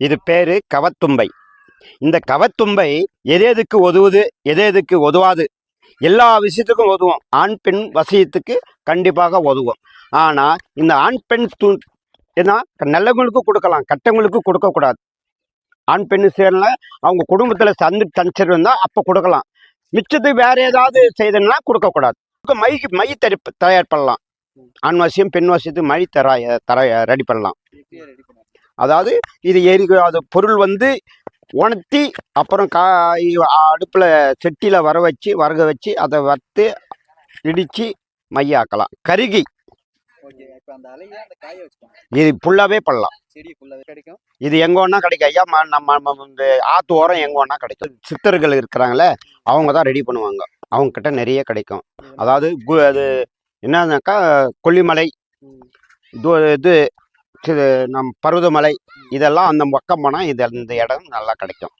இது பேரு கவத்தும்பை. இந்த கவத்தும்பை எது எதுக்கு உதவுது எது எதுக்கு உதவாது எல்லா விஷயத்துக்கும் உதவும் ஆண் பெண் வசியத்துக்கு கண்டிப்பாக உதவும் ஆனால் இந்த ஆண் பெண் து ஏன்னா நல்லவங்களுக்கும் கொடுக்கலாம் கட்டவங்களுக்கும் கொடுக்கக்கூடாது. ஆண் பெண் சேரல அவங்க குடும்பத்தில் சந்து சஞ்சர் இருந்தால் அப்போ கொடுக்கலாம். மிச்சத்து வேறு ஏதாவது செய்தோம்னா கொடுக்கக்கூடாது. மை மை தரி தயார் பண்ணலாம். ஆண் வசியம் பெண் வசியத்துக்கு மை தர தர ரெடி பண்ணலாம். அதாவது இது எரி அது பொருள் வந்து உணர்த்தி அப்புறம் கா அடுப்பில் செட்டியில் வர வச்சு வரக வச்சு அதை வறுத்து இடித்து மையாக்கலாம். கருகி. இது ஃபுல்லாகவே பண்ணலாம். கிடைக்கும். இது எங்கே வேணா கிடைக்கும். ஐயா ம- நம்ம இந்த ஆற்று ஓரம் எங்கே வேணா கிடைக்கும். சித்தர்கள் இருக்கிறாங்களே அவங்க தான் ரெடி பண்ணுவாங்க. அவங்க கிட்ட நிறைய கிடைக்கும். அதாவது கு- அது என்னன்னாக்கா கொல்லிமலை. இது இது நம் பருவதமலை இதெல்லாம் அந்த பக்கம் போனால் இது இந்த இடம் நல்லா கிடைக்கும்.